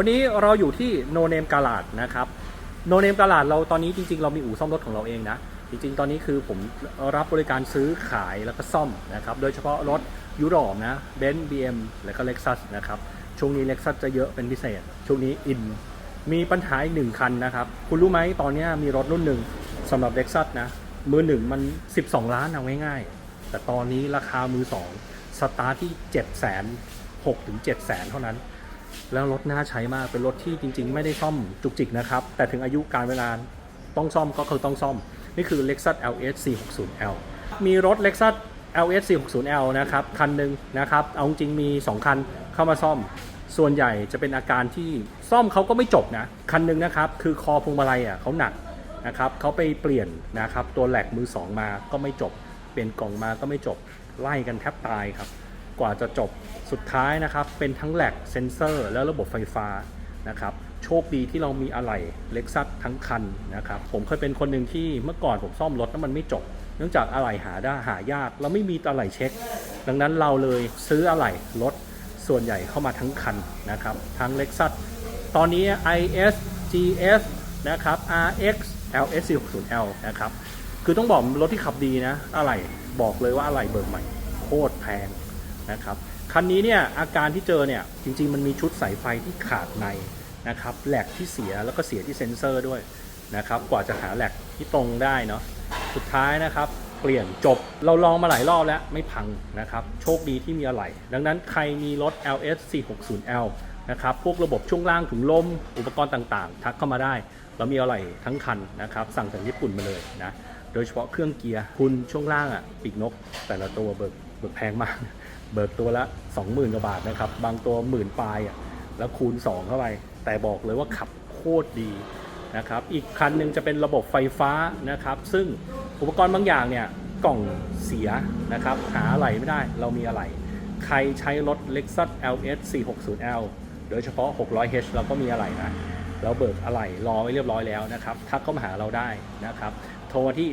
วันนี้เราอยู่ที่โนเนมกาลาดนะครับโนเนมกาลาดเราตอนนี้จริงๆ เรามีอู่ซ่อมรถของเราเองนะ จริงๆ ตอนนี้คือผมรับบริการซื้อขายแล้วก็ซ่อมนะครับ โดยเฉพาะรถยุโรปนะเบนซ์บีเอ็มแล้วก็เล็กซัสนะครับ ช่วงนี้เล็กซัสจะเยอะเป็นพิเศษ ช่วงนี้อิน มีปัญหาอีกหนึ่งคันนะครับ คุณรู้ไหมตอนนี้มีรถรุ่นหนึ่งสำหรับเล็กซัสนะ มือหนึ่งมัน 12 ล้านเอาง่ายๆ แต่ตอนนี้ราคามือสองสตาร์ทที่7 0 0 0 0 6ถึง7 0 0 0 0เท่านั้น แล้วรถน่าใช้มากเป็นรถที่จริง ๆ ไม่ได้ซ่อมจุกจิกนะครับ แต่ถึงอายุการเวลาต้องซ่อมก็คือต้องซ่อม นี่คือ Lexus LS 460L มีรถ Lexus LS 460L นะครับ คันหนึ่งนะครับ เอาจริงมี 2 คันเข้ามาซ่อม ส่วนใหญ่จะเป็นอาการที่ซ่อมเขาก็ไม่จบนะ คันหนึ่งนะครับ คือคอพวงมาลัยอะเขาหนักนะครับเขาไปเปลี่ยนนะครับ ตัวแหลกมือ 2 มาก็ไม่จบ เปลี่ยนกล่องมาก็ไม่จบ ไล่กันแทบตายครับ กว่าจะจบสุดท้ายนะครับ เป็นทั้งแหลกเซนเซอร์ แล้วระบบไฟฟ้านะครับโชคดีที่เรามีอะไหล่เล็กซัสทั้งคันนะครับผมเคยเป็นคนหนึ่งที่เมื่อก่อนผมซ่อมรถแล้วมันไม่จบ เนื่องจากอะไหล่หาได้หายาก เราไม่มีอะไหล่เช็ค ดังนั้นเราเลยซื้ออะไหล่รถส่วนใหญ่เข้ามาทั้งคันนะครับทั้งเล็กซัสตอนนี้ IS GS นะครับ RX LS 460L นะครับคือต้องบอกรถที่ขับดีนะ อะไหล่บอกเลยว่าอะไหล่เบิกใหม่ โคตรแพง นะครับคันนี้เนี่ยอาการที่เจอเนี่ยจริง ๆ มันมีชุดสายไฟที่ขาดในนะครับแหลกที่เสียแล้วก็เสียที่เซ็นเซอร์ด้วยนะครับกว่าจะหาแหลกที่ตรงได้เนาะสุดท้ายนะครับเปลี่ยนจบเราลองมาหลายรอบแล้วไม่พังนะครับโชคดีที่มีอะไหล่ดังนั้นใครมีรถ LS 460L นะครับพวกระบบช่วงล่างถุงลมอุปกรณ์ต่างๆ ทักเข้ามาได้ เรามีอะไหล่ทั้งคันนะครับ สั่งจากญี่ปุ่นมาเลยนะ โดยเฉพาะเครื่องเกียร์คุณช่วงล่างอะปีกนก แต่ละตัวเบิกเบิกแพงมาก เบิกตัวละ 20,000กว่าบาทนะครับ บางตัวหมื่นปลายอะแล้วคูณ 2 เข้าไป แต่บอกเลยว่าขับโคตรดีนะครับ อีกคันหนึ่งจะเป็นระบบไฟฟ้านะครับ ซึ่งอุปกรณ์บางอย่างเนี่ยกล่องเสียนะครับ หาอะไรไม่ได้เรามีอะไร ใครใช้รถ Lexus LS 460L โดยเฉพาะ 600H เราก็มีอะไรนะ เราเบิกอะไรรอไว้เรียบร้อยแล้วนะครับ ทักเข้ามาหาเราได้นะครับ โทรที่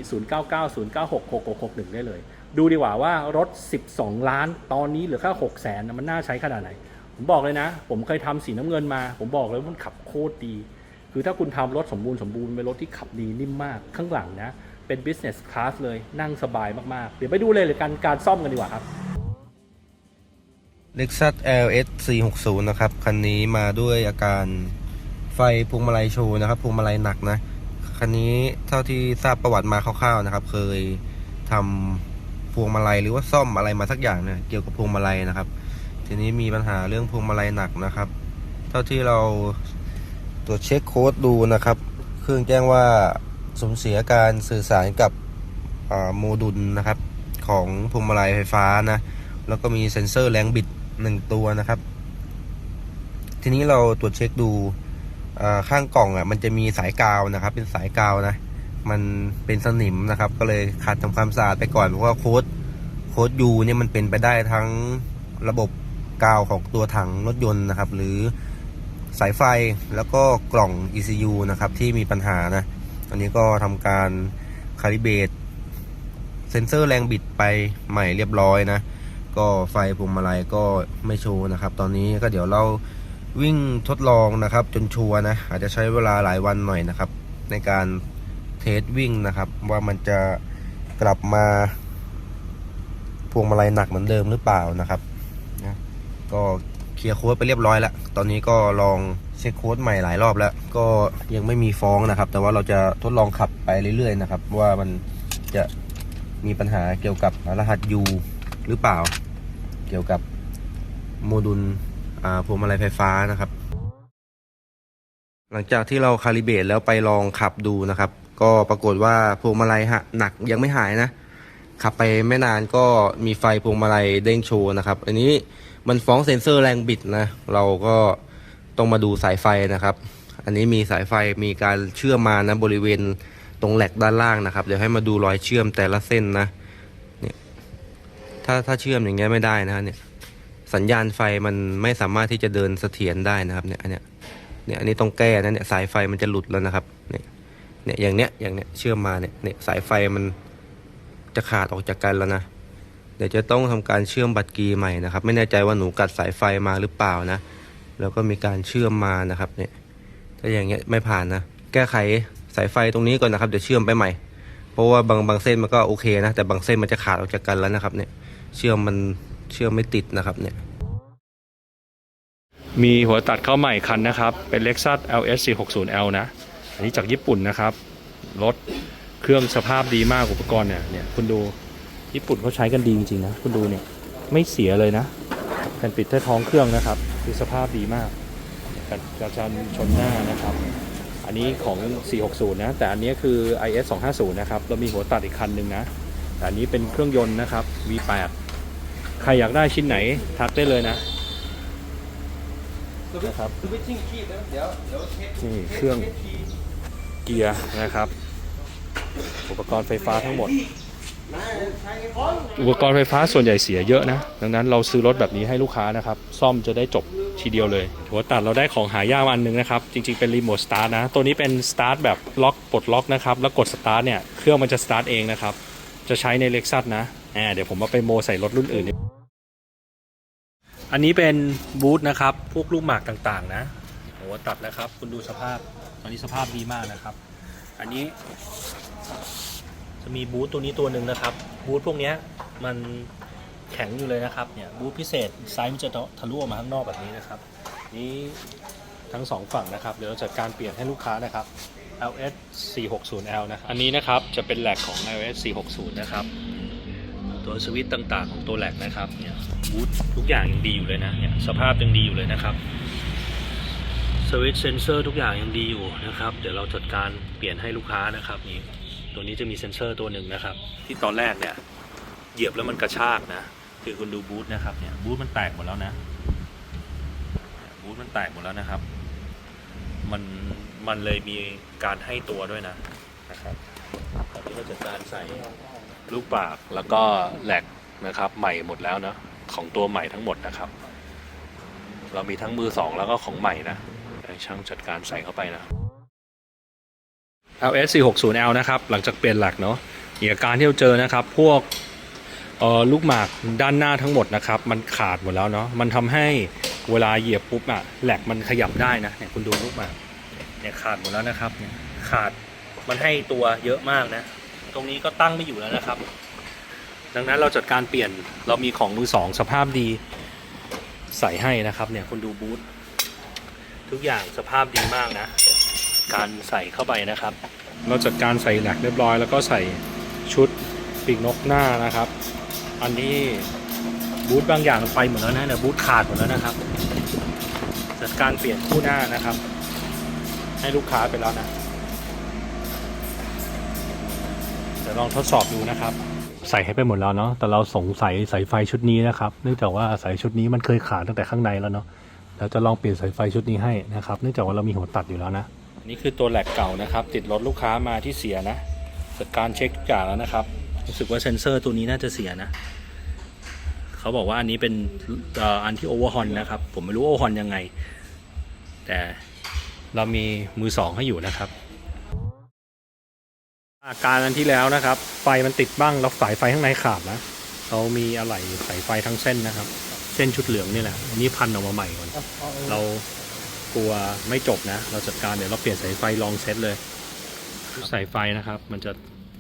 0990966661 ได้เลย ดูดีกว่าว่ารถ 12 ล้าน ตอนนี้เหลือแค่6แสนมันน่าใช้ขนาดไหน ผมบอกเลยนะ ผมเคยทำสีน้ำเงินมา ผมบอกเลยว่ามันขับโคตรดี คือถ้าคุณทำรถสมบูรณ์สมบูรณ์เป็นรถที่ขับดีนิ่มมากข้างหลังนะ เป็น business class เลยนั่งสบายมากๆ เดี๋ยวไปดูเลยเลยการการซ่อมกันดีกว่าครับ Lexus LS 460 นะครับ คันนี้มาด้วยอาการไฟพวงมาลัยโชว์นะครับพวงมาลัยหนักนะ คันนี้เท่าที่ทราบประวัติมาคร่าวๆนะครับ เคยทำ พวงมาลัยหรือว่าซ่อมอะไรมาสักอย่างเนี่ยเกี่ยวกับพวงมาลัยนะครับ ทีนี้มีปัญหาเรื่องพวงมาลัยหนักนะครับ เท่าที่เราตรวจเช็คโค้ดดูนะครับ เครื่องแจ้งว่าสูญเสียการสื่อสารกับโมดูลนะครับของพวงมาลัยไฟฟ้านะแล้วก็มีเซ็นเซอร์แรงบิดหนึ่งตัวนะครับ ทีนี้เราตรวจเช็คดูข้างกล่องอะมันจะมีสายกาวนะครับ เป็นสายกาวนะ มันเป็นสนิมนะครับ ก็เลยขัดทำความสะอาดไปก่อนเพราะว่าโค้ดโค้ดยูเนี่ยมันเป็นไปได้ทั้งระบบกาวของตัวถังรถยนต์นะครับ หรือสายไฟแล้วก็กล่อง ECU นะครับ ที่มีปัญหานะอันนี้ก็ทำการคาลิเบตเซ็นเซอร์แรงบิดไปใหม่เรียบร้อยนะ ก็ไฟพวงมาลัยก็ไม่โชว์นะครับ ตอนนี้ก็เดี๋ยวเราวิ่งทดลองนะครับ จนชัวร์นะ อาจจะใช้เวลาหลายวันหน่อยนะครับ ในการ ทสวิ่งนะครับ ว่ามันจะกลับมาพวงมาลัยหนักเหมือนเดิมหรือเปล่านะครับนะก็เคลียร์โค้ดไปเรียบร้อยแล้ว ตอนนี้ก็ลองเช็คโค้ดใหม่หลายรอบแล้ว ก็ยังไม่มีฟ้องนะครับ แต่ว่าเราจะทดลองขับไปเรื่อยๆนะครับ ว่ามันจะมีปัญหาเกี่ยวกับรหัส U หรือเปล่า เกี่ยวกับโมดูลอ่าพวงมาลัยไฟฟ้านะครับ หลังจากที่เราคาลิเบตแล้วไปลองขับดูนะครับ ก็ปรากฏว่าพวงมาลัยฮะหนักยังไม่หายนะ ขับไปไม่นานก็มีไฟพวงมาลัยเด้งโชว์นะครับ อันนี้มันฟ้องเซ็นเซอร์แรงบิดนะ เราก็ต้องมาดูสายไฟนะครับ อันนี้มีสายไฟมีการเชื่อมมานะบริเวณตรงแหลกด้านล่างนะครับ เดี๋ยวให้มาดูรอยเชื่อมแต่ละเส้นนะเนี่ยถ้าถ้าเชื่อมอย่างเงี้ยไม่ได้นะเนี่ยสัญญาณไฟมันไม่สามารถที่จะเดินเสถียรได้นะครับเนี่ยอันเนี้ยเนี่ยอันนี้ต้องแก้นะเนี่ยสายไฟมันจะหลุดแล้วนะครับเนี่ย เนี่ยอย่างเนี้ยอย่างเนี้ยเชื่อมมาเนี่ยเนี่ยสายไฟมันจะขาดออกจากกันแล้วนะเดี๋ยวจะต้องทำการเชื่อมบัตรกีใหม่นะครับ ไม่แน่ใจว่าหนูกัดสายไฟมาหรือเปล่านะแล้วก็มีการเชื่อมมานะครับเนี่ยถ้าอย่างเงี้ยไม่ผ่านนะแก้ไขสายไฟตรงนี้ก่อนนะครับเดี๋ยวเชื่อมไปใหม่ เพราะว่าบางบางเส้นมันก็โอเคนะแต่บางเส้นมันจะขาดออกจากกันแล้วนะครับเนี่ยเชื่อมมันเชื่อมไม่ติดนะครับเนี่ยมีหัวตัดเข้าใหม่คันนะครับ เป็น Lexus LS 460L นะ อันนี้จากญี่ปุ่นนะครับ รถเครื่องสภาพดีมากอุปกรณ์เนี่ยเนี่ยคุณดูญี่ปุ่นเขาใช้กันดีจริงๆนะคุณดูเนี่ยไม่เสียเลยนะแผ่นปิดใต้ท้องเครื่องนะครับคือสภาพดีมากกันกระจันชนหน้านะครับ อันนี้ของ 460 นะ แต่อันนี้คือ IS 250 นะครับเรามีหัวตัดอีกคันหนึ่งนะ แต่อันนี้เป็นเครื่องยนต์นะครับ V8 ใครอยากได้ชิ้นไหนทักได้เลยนะนะครับนี่เครื่อง เกียร์นะครับ อุปกรณ์ไฟฟ้าทั้งหมด อุปกรณ์ไฟฟ้าส่วนใหญ่เสียเยอะนะ ดังนั้นเราซื้อรถแบบนี้ให้ลูกค้านะครับ ซ่อมจะได้จบทีเดียวเลย หัวตัดเราได้ของหายากอันหนึงนะครับ จริงๆเป็นรีโมทสตาร์ทนะ ตัวนี้เป็นสตาร์ทแบบล็อกปลดล็อกนะครับ แล้วกดสตาร์ทเนี่ย เครื่องมันจะสตาร์ทเองนะครับ จะใช้ในเล็กซัสนะแอบเดี๋ยวผมเอาไปโมใส่รถรุ่นอื่น อันนี้เป็นบูธนะครับ พวกลูกหมากต่างๆ นะ หัวตัดนะครับ คุณดูสภาพ ตอนนี้สภาพดีมากนะครับ อันนี้ จะมีบูธตัวนี้ตัวหนึ่งนะครับ บูธพวกนี้มันแข็งอยู่เลยนะครับเนี่ยบูธพิเศษไซส์มันจะทะลุออกมาข้างนอกแบบนี้นะครับ นี้ทั้งสองฝั่งนะครับเดี๋ยวเราจัดการเปลี่ยนให้ลูกค้านะครับ LS 460L นะครับอันนี้นะครับจะเป็นแหลกของ LS 460 นะครับ ตัวสวิตต่างๆของตัวแหลกนะครับเนี่ยบูธทุกอย่างยังดีอยู่เลยนะเนี่ยสภาพยังดีอยู่เลยนะครับ สวิตช์เซนเซอร์ทุกอย่างยังดีอยู่นะครับ เดี๋ยวเราจัดการเปลี่ยนให้ลูกค้านะครับนี่ตัวนี้จะมีเซ็นเซอร์ตัวหนึ่งนะครับ ที่ตอนแรกเนี่ยเหยียบแล้วมันกระชากนะ คือคุณดูบูธนะครับเนี่ยบูธมันแตกหมดแล้วนะบูธมันแตกหมดแล้วนะครับ มันมันเลยมีการให้ตัวด้วยนะนะครับตอนนี้เราจัดการใส่ลูกปากแล้วก็แหลกนะครับ ใหม่หมดแล้วเนาะของตัวใหม่ทั้งหมดนะครับ เรามีทั้งมือสองแล้วก็ของใหม่นะ ช่างจัดการใส่เข้าไปนะ LS 460L นะครับ หลังจากเปลี่ยนหลักเนาะอีกอาการที่เราเจอนะครับ พวกลูกหมากด้านหน้าทั้งหมดนะครับ มันขาดหมดแล้วเนาะมันทำให้เวลาเหยียบปุ๊บอะแหลกมันขยับได้นะเนี่ยคุณดูลูกหมากเนี่ยขาดหมดแล้วนะครับเนี่ยขาดมันให้ตัวเยอะมากนะ ตรงนี้ก็ตั้งไม่อยู่แล้วนะครับ ดังนั้นเราจัดการเปลี่ยนเรามีของมือสองสภาพดีใส่ให้นะครับเนี่ยคุณดูบูธ ทุกอย่างสภาพดีมากนะ การใส่เข้าไปนะครับ เราจัดการใส่แหลกเรียบร้อยแล้วก็ใส่ชุดปีกนกหน้านะครับ อันนี้บูธบางอย่างไปหมดแล้วนะเนี่ยบูธขาดหมดแล้วนะครับ จัดการเปลี่ยนคู่หน้านะครับ ให้ลูกค้าไปแล้วนะเดี๋ยวลองทดสอบดูนะครับ ใส่ให้ไปหมดแล้วเนาะแต่เราสงสัยสายไฟชุดนี้นะครับ เนื่องจากว่าสายชุดนี้มันเคยขาดตั้งแต่ข้างในแล้วเนาะ เราจะลองเปลี่ยนสายไฟชุดนี้ให้นะครับเนื่องจากว่าเรามีหัวตัดอยู่แล้วนะนี่คือตัวแหลกเก่านะครับ ติดรถลูกค้ามาที่เสียนะจัดการเช็คทุกอย่างแล้วนะครับรู้สึกว่าเซ็นเซอร์ตัวนี้น่าจะเสียนะเขาบอกว่าอันนี้เป็นอันที่โอเวอร์ฮอนนะครับ ผมไม่รู้โอเวอร์ฮอนยังไง แต่เรามีมือสองให้อยู่นะครับ อาการอันที่แล้วนะครับ ไฟมันติดบ้างแล้วสายไฟข้างในขาดนะเรามีอะไหล่สายไฟทั้งเส้นนะครับ เส้นชุดเหลืองนี่แหละอันนี้พันออกมาใหม่ก่อน เรากลัวไม่จบนะ เราจัดการเดี๋ยวเราเปลี่ยนสายไฟลองเซตเลย สายไฟนะครับ มันจะ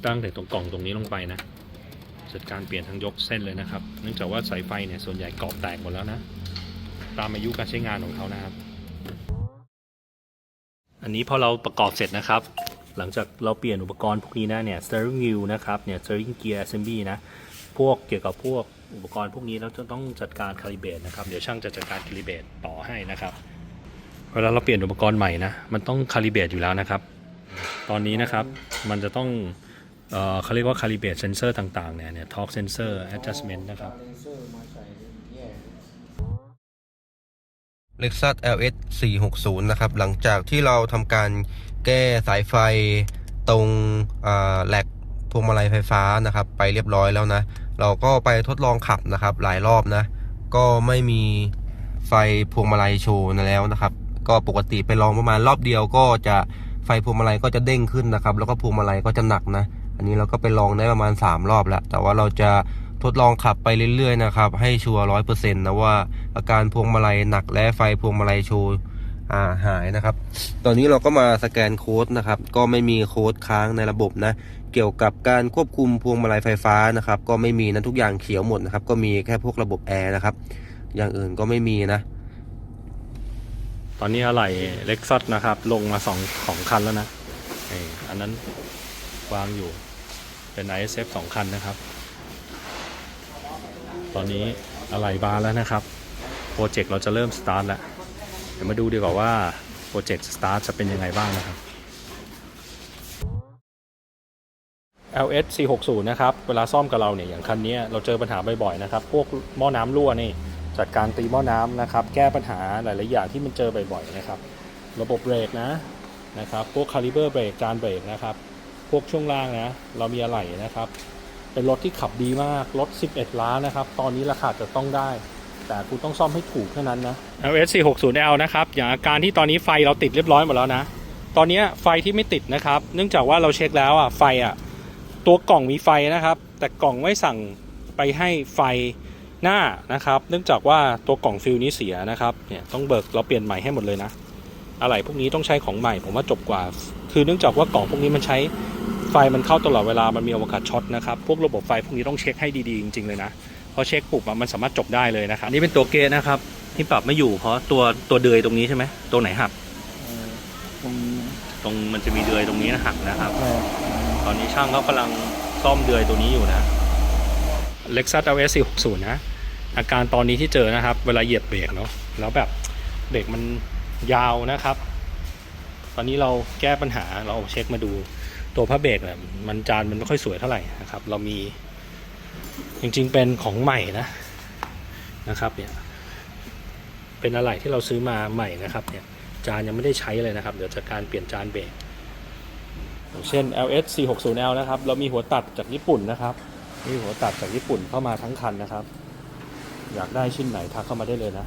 ตั้งแต่ตรงกล่องตรงนี้ลงไปนะ จัดการเปลี่ยนทั้งยกเส้นเลยนะครับ เนื่องจากว่าสายไฟเนี่ยส่วนใหญ่กรอบแตกหมดแล้วนะ ตามอายุการใช้งานของเขานะครับ อันนี้พอเราประกอบเสร็จนะครับ หลังจากเราเปลี่ยนอุปกรณ์พวกนี้นะเนี่ย steering wheel นะครับ เนี่ย steering gear assembly นะ พวกเกี่ยวกับพวกอุปกรณ์พวกนี้เราจะต้องจัดการ calibrate นะครับ เดี๋ยวช่างจะจัดการ calibrate ต่อให้นะครับ เวลาเราเปลี่ยนอุปกรณ์ใหม่นะ มันต้อง calibrate อยู่แล้วนะครับ ตอนนี้นะครับ มันจะต้องเอ่อเขาเรียกว่า calibrate sensor ต่างๆเนี่ยเนี่ย torque sensor adjustment นะครับ Lexus LS 460 นะครับ หลังจากที่เราทำการแก้สายไฟตรงแหลก วงมาลัยไฟฟ้านะครับไปเรียบร้อยแล้วนะ เราก็ไปทดลองขับนะครับหลายรอบนะ ก็ไม่มีไฟพวงมาลัยโชว์แล้วนะครับ ก็ปกติไปลองประมาณรอบเดียวก็จะไฟพวงมาลัยก็จะเด้งขึ้นนะครับ แล้วก็พวงมาลัยก็จะหนักนะ อันนี้เราก็ไปลองได้ประมาณ 3 รอบแล้ว แต่ว่าเราจะทดลองขับไปเรื่อยๆนะครับ ให้ชัวร์ร้อยเปอร์เซ็นต์นะว่าอาการพวงมาลัยหนักและไฟพวงมาลัยโชว์าหายนะครับ ตอนนี้เราก็มาสแกนโค้ดนะครับ ก็ไม่มีโค้ดค้างในระบบนะ เกี่ยวกับการควบคุมพวงมาลัยไฟฟ้านะครับ ก็ไม่มีนะทุกอย่างเขียวหมดนะครับ ก็มีแค่พวกระบบแอร์นะครับ อย่างอื่นก็ไม่มีนะ ตอนนี้อะไหล่เล็กซัสนะครับ ลงมาสองของคันแล้วนะอออันนั้นวางอยู่เป็น ISF สองคันนะครับ ตอนนี้อะไหล่บานแล้วนะครับ โปรเจกต์เราจะเริ่มสตาร์ทแล้ว เดี๋ยวมาดูดีกว่าว่าโปรเจกต์สตาร์ทจะเป็นยังไงบ้างนะครับ LS 460นะครับ เวลาซ่อมกับเราเนี่ย อย่างคันนี้เราเจอปัญหาบ่อยๆนะครับ พวกหม้อน้ำรั่วนี่ จัดการตีหม้อน้ำนะครับ แก้ปัญหาหลายๆอย่างที่มันเจอบ่อยๆนะครับ ระบบเบรกนะนะครับ พวกคาลิเบอร์เบรกจานเบรกนะครับ พวกช่วงล่างนะ เรามีอะไหล่นะครับ เป็นรถที่ขับดีมาก รถ 11 ล้านนะครับ ตอนนี้ราคาจะต้องได้ แต่คุณต้องซ่อมให้ถูกเท่านั้นนะ LS 460L นะครับ อย่างอาการที่ตอนนี้ไฟเราติดเรียบร้อยหมดแล้วนะ ตอนนี้ไฟที่ไม่ติดนะครับ เนื่องจากว่าเราเช็คแล้วอะไฟอะ ตัวกล่องมีไฟนะครับ แต่กล่องไม่สั่งไปให้ไฟหน้านะครับ เนื่องจากว่าตัวกล่องฟิลนี้เสียนะครับเนี่ยต้องเบิกเราเปลี่ยนใหม่ให้หมดเลยนะอะไรพวกนี้ต้องใช้ของใหม่ผมว่าจบกว่า คือเนื่องจากว่ากล่องพวกนี้มันใช้ไฟมันเข้าตลอดเวลามันมีโอกาสช็อตนะครับพวกระบบไฟพวกนี้ต้องเช็คให้ดีๆจริงๆเลยนะพอเช็คปุ๊บอะมันสามารถจบได้เลยนะครับนี่เป็นตัวเกตนะครับที่ปรับไม่อยู่เพราะตัวตัวเดือยตรงนี้ใช่ไหมตัวไหนหักตรงตรงมันจะมีเดือยตรงนี้นะหักนะครับเออ ตอนนี้ช่างเขากำลังซ่อมเดือยตัวนี้อยู่นะ Lexus LS 460 นะ อาการตอนนี้ที่เจอนะครับ เวลาเหยียบเบรกเนาะแล้วแบบเบรกมันยาวนะครับ ตอนนี้เราแก้ปัญหาเราเช็คมาดูตัวพระเบรกเนี่ยมันจานมันไม่ค่อยสวยเท่าไหร่นะครับ เรามี จริงๆเป็นของใหม่นะนะครับเนี่ยเป็นอะไรที่เราซื้อมาใหม่นะครับเนี่ยจานยังไม่ได้ใช้เลยนะครับ เดี๋ยวจากการเปลี่ยนจานเบรก อย่างเช่น LS 460L นะครับ เรามีหัวตัดจากญี่ปุ่นนะครับ มีหัวตัดจากญี่ปุ่นเข้ามาทั้งคันนะครับ อยากได้ชิ้นไหนทักเข้ามาได้เลยนะ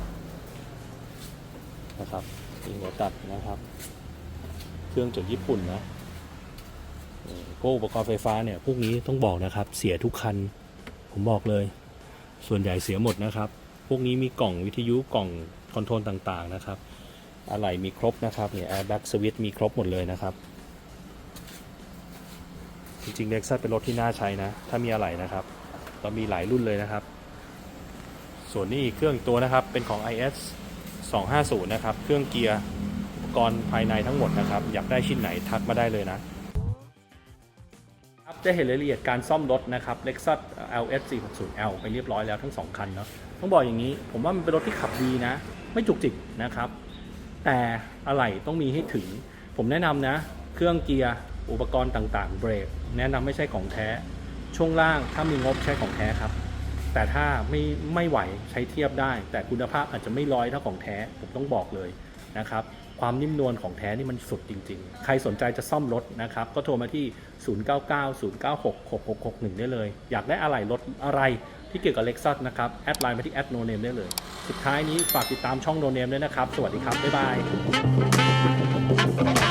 นะครับมีหัวตัดนะครับ เครื่องจากญี่ปุ่นนะเออพวกอุปกรณ์ไฟฟ้าเนี่ย พวกนี้ต้องบอกนะครับ เสียทุกคัน ผมบอกเลย ส่วนใหญ่เสียหมดนะครับ พวกนี้มีกล่องวิทยุกล่องคอนโทรลต่างๆนะครับ อะไรมีครบนะครับ เนี่ย airbag switch มีครบหมดเลยนะครับ จริงๆ Lexus เป็นรถที่น่าใช้นะ ถ้ามีอะไรนะครับ เรามีหลายรุ่นเลยนะครับ ส่วนนี้อีกเครื่องตัวนะครับเป็นของ IS 250 นะครับ เครื่องเกียร์อุปกรณ์ภายในทั้งหมดนะครับ อยากได้ชิ้นไหนทักมาได้เลยนะ ครับจะเห็นรายละเอียดการซ่อมรถนะครับ Lexus LS 460L ไปเรียบร้อยแล้วทั้งสองคันเนาะ ต้องบอกอย่างนี้ ผมว่ามันเป็นรถที่ขับดีนะ ไม่จุกจิกนะครับ แต่อะไรต้องมีให้ถึง ผมแนะนำนะ เครื่องเกียร์ อุปกรณ์ต่างๆ เบรกแนะนำไม่ใช่ของแท้ ช่วงล่างถ้ามีงบใช้ของแท้ครับ แต่ถ้าไม่ไม่ไหวใช้เทียบได้ แต่คุณภาพอาจจะไม่ร้อยเท่าของแท้ผมต้องบอกเลยนะครับความนิ่มนวลของแท้นี่มันสุดจริง ๆ ใครสนใจจะซ่อมรถนะครับ ก็โทรมาที่ 0990966661 ได้เลย อยากได้อะไรรถอะไรที่เกี่ยวกับ Lexus นะครับ แอดไลน์มาที่แอดโนเนมได้เลย สุดท้ายนี้ฝากติดตามช่องโนเนมด้วยนะครับ สวัสดีครับ บ๊ายบาย